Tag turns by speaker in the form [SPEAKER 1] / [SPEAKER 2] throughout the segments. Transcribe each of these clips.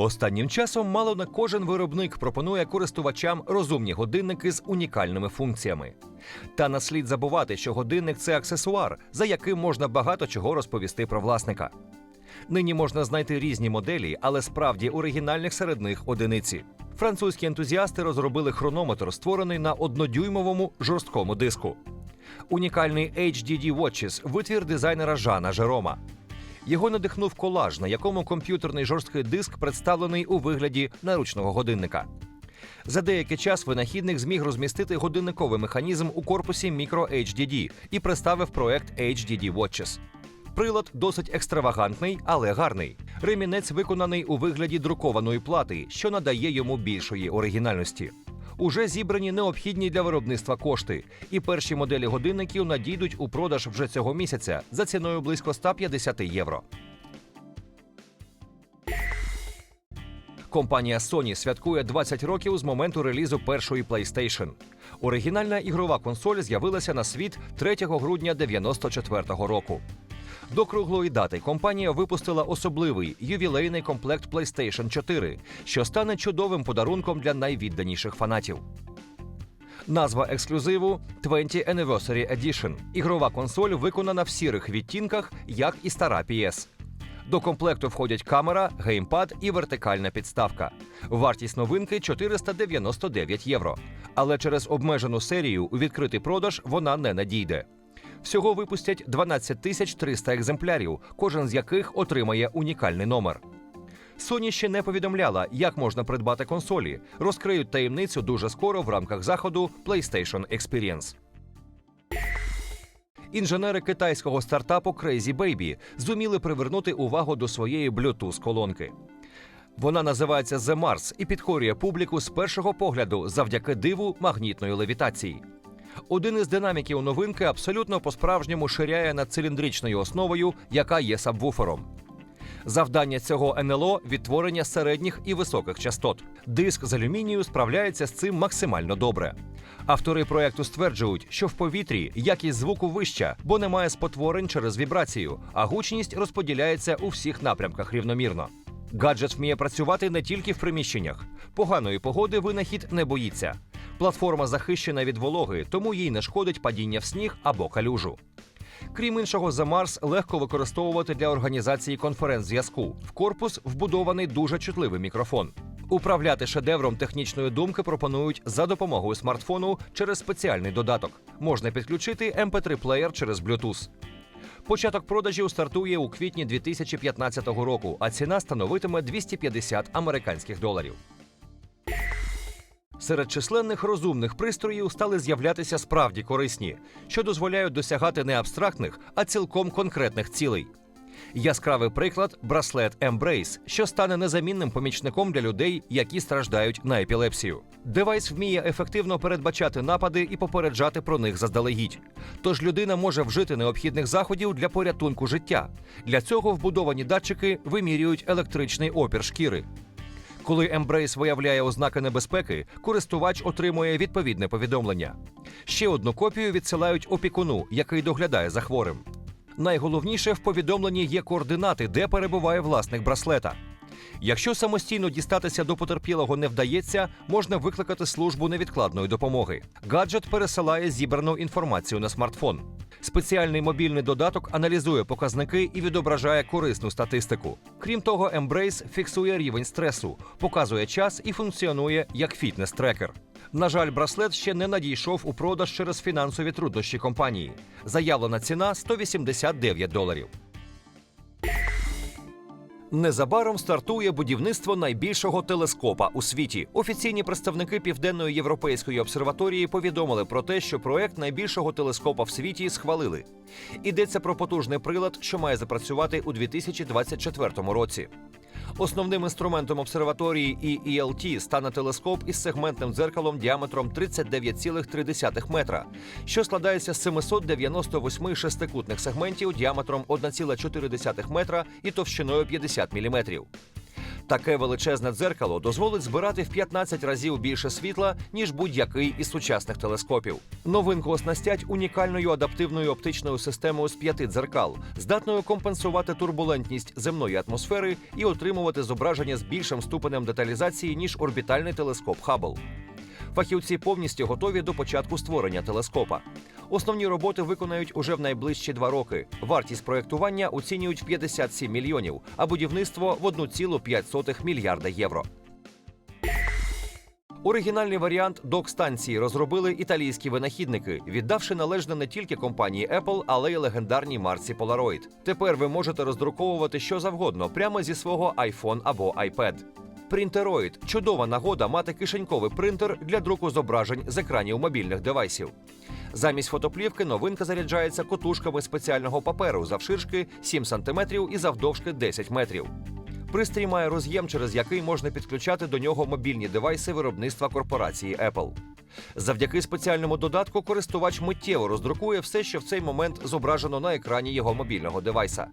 [SPEAKER 1] Останнім часом мало не кожен виробник пропонує користувачам розумні годинники з унікальними функціями. Та не слід забувати, що годинник це аксесуар, за яким можна багато чого розповісти про власника. Нині можна знайти різні моделі, але справді оригінальних серед них одиниці. Французькі ентузіасти розробили хронометр, створений на однодюймовому жорсткому диску. Унікальний HDD Watches – витвір дизайнера Жана Жерома. Його надихнув колаж, на якому комп'ютерний жорсткий диск представлений у вигляді наручного годинника. За деякий час винахідник зміг розмістити годинниковий механізм у корпусі Micro HDD і представив проект HDD Watches. Прилад досить екстравагантний, але гарний. Ремінець виконаний у вигляді друкованої плати, що надає йому більшої оригінальності. Уже зібрані необхідні для виробництва кошти, і перші моделі годинників надійдуть у продаж вже цього місяця за ціною близько 150 євро. Компанія Sony святкує 20 років з моменту релізу першої PlayStation. Оригінальна ігрова консоль з'явилася на світ 3 грудня 94-го року. До круглої дати компанія випустила особливий ювілейний комплект PlayStation 4, що стане чудовим подарунком для найвідданіших фанатів. Назва ексклюзиву 20 Anniversary Edition. Ігрова консоль виконана в сірих відтінках, як і стара PS. До комплекту входять камера, геймпад і вертикальна підставка. Вартість новинки 499 євро. Але через обмежену серію у відкритий продаж вона не надійде. Всього випустять 12 тисяч 300 екземплярів, кожен з яких отримає унікальний номер. Sony ще не повідомляла, як можна придбати консолі. Розкриють таємницю дуже скоро в рамках заходу PlayStation Experience. Інженери китайського стартапу Crazy Baby зуміли привернути увагу до своєї Bluetooth-колонки. Вона називається The Mars і підкорює публіку з першого погляду завдяки диву магнітної левітації. Один із динаміків новинки абсолютно по-справжньому ширяє над циліндричною основою, яка є сабвуфером. Завдання цього НЛО відтворення середніх і високих частот. Диск з алюмінію справляється з цим максимально добре. Автори проекту стверджують, що в повітрі якість звуку вища, бо немає спотворень через вібрацію, а гучність розподіляється у всіх напрямках рівномірно. Гаджет вміє працювати не тільки в приміщеннях. Поганої погоди винахід не боїться. Платформа захищена від вологи, тому їй не шкодить падіння в сніг або калюжу. Крім іншого, Mars легко використовувати для організації конференц-зв'язку. В корпус вбудований дуже чутливий мікрофон. Управляти шедевром технічної думки пропонують за допомогою смартфону через спеціальний додаток. Можна підключити MP3-плеєр через Bluetooth. Початок продажів стартує у квітні 2015 року, а ціна становитиме 250 американських доларів. Серед численних розумних пристроїв стали з'являтися справді корисні, що дозволяють досягати не абстрактних, а цілком конкретних цілей. Яскравий приклад браслет Embrace, що стане незамінним помічником для людей, які страждають на епілепсію. Девайс вміє ефективно передбачати напади і попереджати про них заздалегідь. Тож людина може вжити необхідних заходів для порятунку життя. Для цього вбудовані датчики вимірюють електричний опір шкіри. Коли Embrace виявляє ознаки небезпеки, користувач отримує відповідне повідомлення. Ще одну копію відсилають опікуну, який доглядає за хворим. Найголовніше в повідомленні є координати, де перебуває власник браслета. Якщо самостійно дістатися до потерпілого не вдається, можна викликати службу невідкладної допомоги. Гаджет пересилає зібрану інформацію на смартфон. Спеціальний мобільний додаток аналізує показники і відображає корисну статистику. Крім того, Embrace фіксує рівень стресу, показує час і функціонує як фітнес-трекер. На жаль, браслет ще не надійшов у продаж через фінансові труднощі компанії. Заявлена ціна 189 доларів. Незабаром стартує будівництво найбільшого телескопа у світі. Офіційні представники Південної європейської обсерваторії повідомили про те, що проект найбільшого телескопа в світі схвалили. Йдеться про потужний прилад, що має запрацювати у 2024 році. Основним інструментом обсерваторії EELT стане телескоп із сегментним дзеркалом діаметром 39,3 метра, що складається з 798 шестикутних сегментів діаметром 1,4 метра і товщиною 50 мм. Таке величезне дзеркало дозволить збирати в 15 разів більше світла, ніж будь-який із сучасних телескопів. Новинку оснастять унікальною адаптивною оптичною системою з п'яти дзеркал, здатною компенсувати турбулентність земної атмосфери і отримувати зображення з більшим ступенем деталізації, ніж орбітальний телескоп Хаббл. Фахівці повністю готові до початку створення телескопа. Основні роботи виконають уже в найближчі два роки. Вартість проєктування оцінюють в 57 мільйонів, а будівництво в 1,5 мільярда євро. Оригінальний варіант док-станції розробили італійські винахідники, віддавши належне не тільки компанії Apple, але й легендарній марці Polaroid. Тепер ви можете роздруковувати що завгодно прямо зі свого iPhone або iPad. Принтероїд чудова нагода мати кишеньковий принтер для друку зображень з екранів мобільних девайсів. Замість фотоплівки новинка заряджається котушками спеціального паперу завширшки 7 см і завдовжки 10 метрів. Пристрій має роз'єм, через який можна підключати до нього мобільні девайси виробництва корпорації Apple. Завдяки спеціальному додатку користувач миттєво роздрукує все, що в цей момент зображено на екрані його мобільного девайса.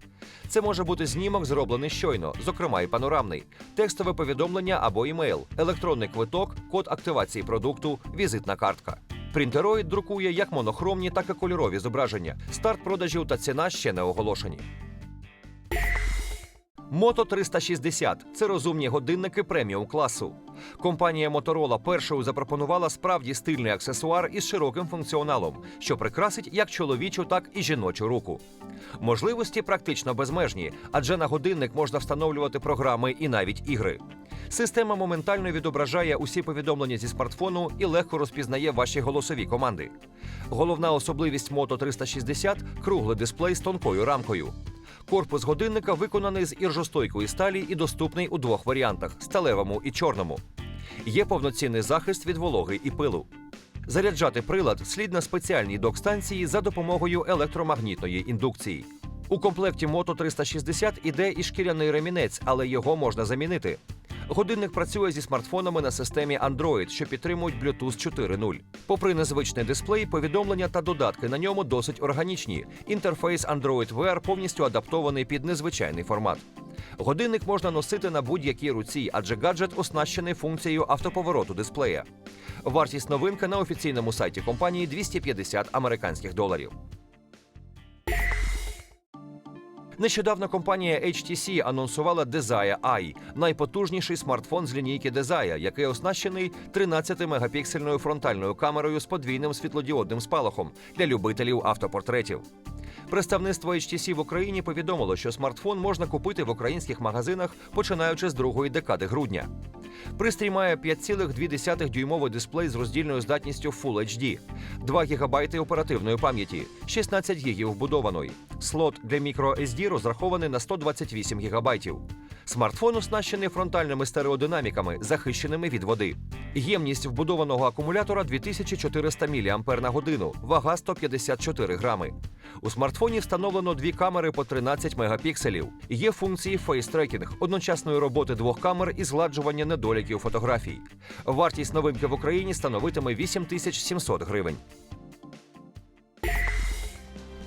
[SPEAKER 1] Це може бути знімок, зроблений щойно, зокрема і панорамний, текстове повідомлення або імейл, електронний квиток, код активації продукту, візитна картка. Принтероїд друкує як монохромні, так і кольорові зображення. Старт продажів та ціна ще не оголошені. Мото 360 це розумні годинники преміум класу. Компанія Motorola першою запропонувала справді стильний аксесуар із широким функціоналом, що прикрасить як чоловічу, так і жіночу руку. Можливості практично безмежні, адже на годинник можна встановлювати програми і навіть ігри. Система моментально відображає усі повідомлення зі смартфону і легко розпізнає ваші голосові команди. Головна особливість Moto 360 – круглий дисплей з тонкою рамкою. Корпус годинника виконаний з іржостойкої сталі і доступний у двох варіантах сталевому і чорному. Є повноцінний захист від вологи і пилу. Заряджати прилад слід на спеціальній док-станції за допомогою електромагнітної індукції. У комплекті Moto 360 іде і шкіряний ремінець, але його можна замінити. Годинник працює зі смартфонами на системі Android, що підтримують Bluetooth 4.0. Попри незвичний дисплей, повідомлення та додатки на ньому досить органічні. Інтерфейс Android Wear повністю адаптований під незвичайний формат. Годинник можна носити на будь-якій руці, адже гаджет оснащений функцією автоповороту дисплея. Вартість новинки на офіційному сайті компанії 250 американських доларів. Нещодавно компанія HTC анонсувала Desire i – найпотужніший смартфон з лінійки Desire, який оснащений 13-мегапіксельною фронтальною камерою з подвійним світлодіодним спалахом для любителів автопортретів. Представництво HTC в Україні повідомило, що смартфон можна купити в українських магазинах починаючи з другої декади грудня. Пристрій має 5,2 дюймовий дисплей з роздільною здатністю Full HD, 2 ГБ оперативної пам'яті, 16 ГБ вбудованої. Слот для microSD розрахований на 128 ГБ. Смартфон оснащений фронтальними стереодинаміками, захищеними від води. Ємність вбудованого акумулятора 2400 мАч вага 154 грами. У смартфоні встановлено дві камери по 13 мегапікселів. Є функції фейс-трекінг, одночасної роботи двох камер і згладжування недоліків фотографій. Вартість новинки в Україні становитиме 8700 гривень.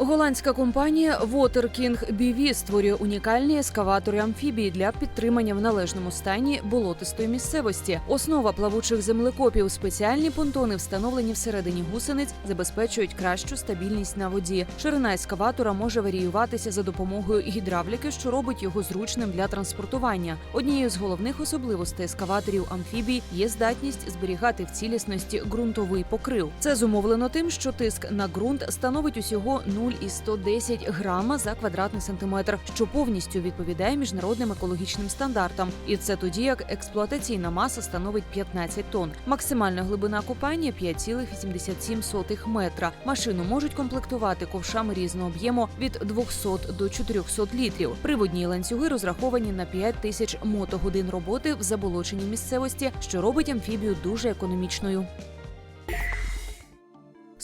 [SPEAKER 2] Голландська компанія Water King BV створює унікальні ескаватори амфібії для підтримання в належному стані болотистої місцевості. Основа плавучих землекопів. Спеціальні понтони, встановлені всередині гусениць, забезпечують кращу стабільність на воді. Ширина ескаватора може варіюватися за допомогою гідравліки, що робить його зручним для транспортування. Однією з головних особливостей ескаваторів амфібій є здатність зберігати в цілісності ґрунтовий покрив. Це зумовлено тим, що тиск на ґрунт становить усього 0,110 грама за квадратний сантиметр, що повністю відповідає міжнародним екологічним стандартам. І це тоді як експлуатаційна маса становить 15 тонн. Максимальна глибина купання 5,87 метра. Машину можуть комплектувати ковшами різного об'єму від 200 до 400 літрів. Приводні ланцюги розраховані на 5 тисяч мотогодин роботи в заболоченій місцевості, що робить амфібію дуже економічною.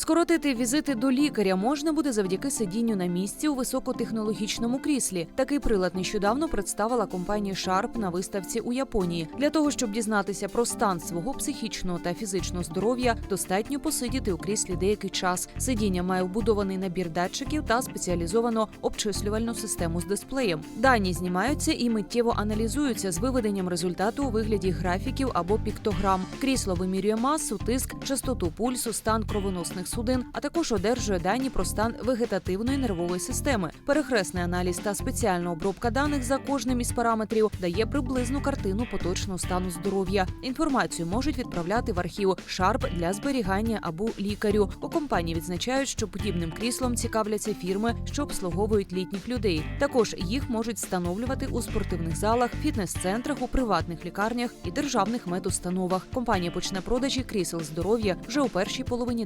[SPEAKER 2] Скоротити візити до лікаря можна буде завдяки сидінню на місці у високотехнологічному кріслі. Такий прилад нещодавно представила компанія Sharp на виставці у Японії. Для того щоб дізнатися про стан свого психічного та фізичного здоров'я, достатньо посидіти у кріслі деякий час. Сидіння має вбудований набір датчиків та спеціалізовану обчислювальну систему з дисплеєм. Дані знімаються і миттєво аналізуються з виведенням результату у вигляді графіків або піктограм. Крісло вимірює масу, тиск, частоту пульсу, стан кровоносних судин, а також одержує дані про стан вегетативної нервової системи. Перехресний аналіз та спеціальна обробка даних за кожним із параметрів дає приблизну картину поточного стану здоров'я. Інформацію можуть відправляти в архів Sharp для зберігання або лікарю. У компанії відзначають, що подібним кріслом цікавляться фірми, що обслуговують літніх людей. Також їх можуть встановлювати у спортивних залах, фітнес-центрах, у приватних лікарнях і державних медустановах. Компанія почне продажі крісел здоров'я вже у першій половині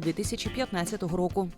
[SPEAKER 2] 2015 року.